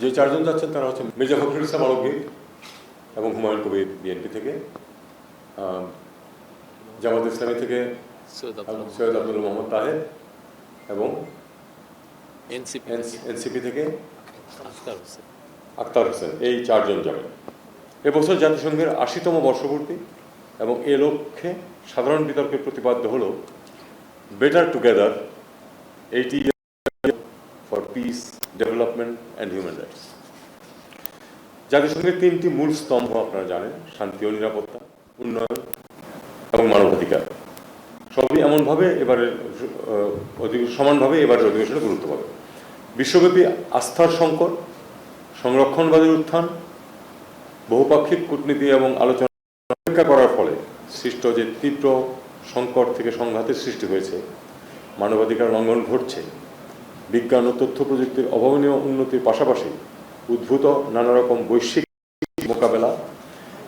যে চারজন যাচ্ছেন তারা হচ্ছে মির্জা ফখরুল ইসলাম আলমগীর এবং হুমায়ুন কবির বিএনপি থেকে জামাত ইসলামী থেকে সৈয়দ আব্দুল মোহাম্মদ তাহের এবং এনসিপি থেকে। আখতার হোসেন। আক্তার হোসেন এই চারজন যাবেন। এবছর জাতিসংঘের আশিতম বর্ষপূর্তি এবং এ লক্ষ্যে সাধারণ বিতর্কের প্রতিপাদ্য হল better together eighty peace development and human rights জাতিসংঘের তিনটি মূল স্তম্ভ আপনারা জানেন, শান্তি ও নিরাপত্তা, উন্নয়ন এবং মানবাধিকার। সবই এমনভাবে এবারে সমানভাবে এবারের অধিবেশনে গুরুত্ব পাবে। বিশ্বব্যাপী আস্থার সংকট, সংরক্ষণবাদের উত্থান, বহুপাক্ষিক কূটনীতি এবং আলোচনা উপেক্ষা করার ফলে সৃষ্ট যে তীব্র সংকট থেকে সংঘাতের সৃষ্টি হয়েছে, মানবাধিকার লঙ্ঘন ঘটছে বিজ্ঞান ও তথ্য প্রযুক্তির অভাবনীয় উন্নতির পাশাপাশি উদ্ভূত নানা রকম বৈশ্বিক মোকাবেলা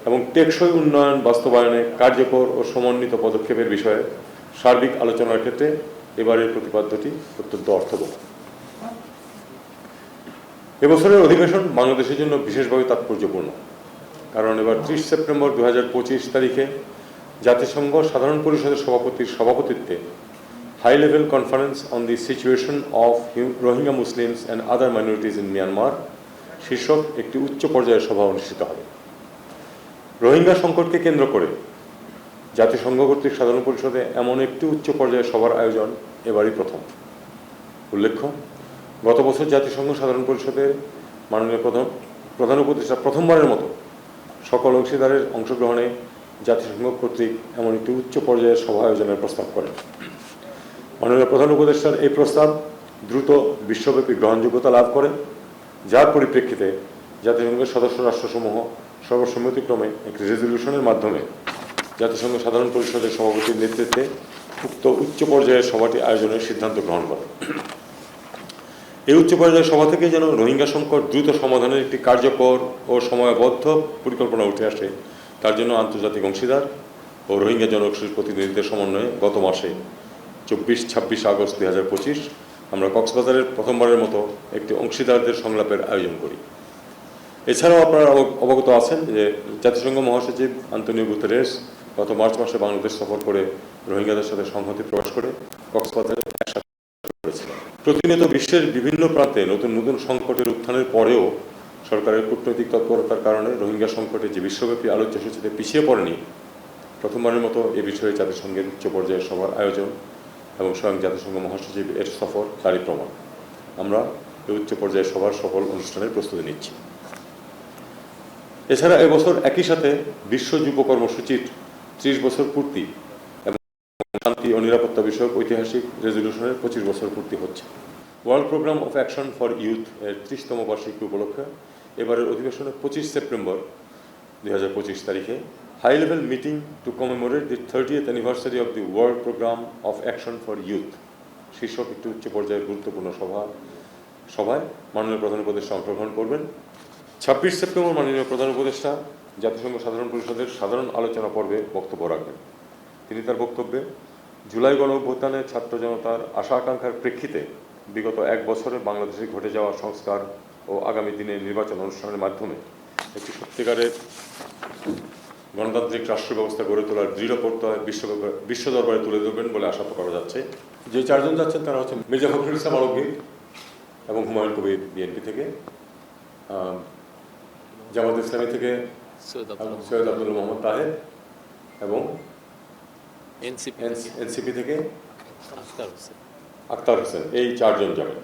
এবং টেকসই উন্নয়ন বাস্তবায়নে কার্যকর ও সমন্বিত পদক্ষেপের বিষয়ে সার্বিক আলোচনার ক্ষেত্রে এবারের প্রতিপাদ্যটি অত্যন্ত অর্থবহ। এবছরের অধিবেশন বাংলাদেশের জন্য বিশেষভাবে তাৎপর্যপূর্ণ। কারণ এবার ত্রিশ সেপ্টেম্বর দু হাজার পঁচিশ তারিখে জাতিসংঘ সাধারণ পরিষদের সভাপতির সভাপতিত্বে high level conference on the situation of Rohingya Muslims and other minorities in Myanmar শীর্ষক একটি উচ্চ পর্যায়ের সভা অনুষ্ঠিত হবে। রোহিঙ্গা সংকটকে কেন্দ্র করে জাতিসংঘ কর্তৃক সাধারণ পরিষদে এমন একটি উচ্চ পর্যায়ের সভার আয়োজন এবারই প্রথম। উল্লেখ্য, গত বছর জাতিসংঘ সাধারণ পরিষদের মাননীয় প্রধান প্রধান উপদেষ্টা প্রথমবারের মতো সকল অংশীদারের অংশগ্রহণে জাতিসংঘ কর্তৃক এমন একটি উচ্চ পর্যায়ের সভা আয়োজনের প্রস্তাব করেন। মাননীয় প্রধান উপদেষ্টার এই প্রস্তাব দ্রুত বিশ্বব্যাপী গ্রহণযোগ্যতা লাভ করে, যার পরিপ্রেক্ষিতে জাতিসংঘের সদস্য রাষ্ট্রসমূহ সর্বসম্মতিক্রমে একটি রেজলিউশনের মাধ্যমে জাতিসংঘ সাধারণ পরিষদের সভাপতির নেতৃত্বে উক্ত উচ্চ পর্যায়ের সভাটি আয়োজনের সিদ্ধান্ত গ্রহণ করে। এই উচ্চ পর্যায়ের সভা থেকে যেন রোহিঙ্গা সংকট দ্রুত সমাধানের একটি কার্যকর ও সময়বদ্ধ পরিকল্পনা উঠে আসে, তার জন্য আন্তর্জাতিক অংশীদার ও রোহিঙ্গা জনগোষ্ঠীর প্রতিনিধিদের সমন্বয়ে গত মাসে চব্বিশ ছাব্বিশ আগস্ট দুই হাজার পঁচিশ আমরা কক্সবাজারের প্রথমবারের মতো একটি অংশীদারদের সংলাপের আয়োজন করি। এছাড়াও আপনারা অব- অবগত আছেন যে জাতিসংঘ মহাসচিব আন্তনিও গুতেরেস গত মার্চ মাসে বাংলাদেশ সফর করে রোহিঙ্গাদের সাথে সংহতি প্রকাশ করে কক্সবাজারে একসাথে করেছিলেন। প্রতিনিয়ত বিশ্বের বিভিন্ন প্রান্তে নতুন নতুন সংকটের উত্থানের পরেও সরকারের কূটনৈতিক তৎপরতার কারণে রোহিঙ্গা সংকটে যে বিশ্বব্যাপী আলোচ্য সূচিতে পিছিয়ে পড়েনি, প্রথমবারের মতো এ বিষয়ে জাতিসংঘের উচ্চ পর্যায়ের সভার আয়োজন এবং স্বয়ং জাতিসংঘ মহাসচিব এর সফর তারই প্রমাণ। আমরা উচ্চ পর্যায়ের সভার সফল অনুষ্ঠানের প্রস্তুতি নিচ্ছি। এছাড়া এবছর একই সাথে বিশ্ব যুব কর্মসূচির ত্রিশ বছর পূর্তি এবং শান্তি ও নিরাপত্তা বিষয়ক ঐতিহাসিক রেজলিউশনের পঁচিশ বছর পূর্তি হচ্ছে। World programme of action for youth এর ত্রিশতম বার্ষিকী উপলক্ষে এবারের অধিবেশনে পঁচিশ সেপ্টেম্বর দুই হাজার পঁচিশ তারিখে high level meeting to commemorate the thirtieth anniversary of the world programme of action for youth শীর্ষক একটি উচ্চ পর্যায়ের গুরুত্বপূর্ণ সভা, সভায় মাননীয় প্রধান উপদেষ্টা অংশগ্রহণ করবেন। ছাব্বিশ সেপ্টেম্বর মাননীয় প্রধান উপদেষ্টা জাতিসংঘ সাধারণ পরিষদের সাধারণ আলোচনা পর্বে বক্তব্য রাখবেন। তিনি তার বক্তব্যে, জুলাই গণ অভ্যুত্থানে ছাত্র জনতার আশা আকাঙ্ক্ষার প্রেক্ষিতে বিগত এক বছরে বাংলাদেশে ঘটে যাওয়া সংস্কার ও আগামী দিনে নির্বাচন অনুষ্ঠানের মাধ্যমে একটি সত্যিকারের গণতান্ত্রিক রাষ্ট্র ব্যবস্থা গড়ে তোলার দৃঢ় প্রত্যয় বিশ্ব বিশ্ব দরবারে তুলে ধরবেন বলে আশা করা যাচ্ছে। যে চারজন যাচ্ছেন তারা হচ্ছে মির্জা ফখরুল ইসলাম আলমগীর এবং হুমায়ুন কবির বিএনপি থেকে জামাত ইসলামী থেকে সৈয়দ আবু সৈয়দ আব্দুল মোহাম্মদ তাহের এবং এনসিপি। থেকে আক্তার হোসেন। এই চারজন যাবেন।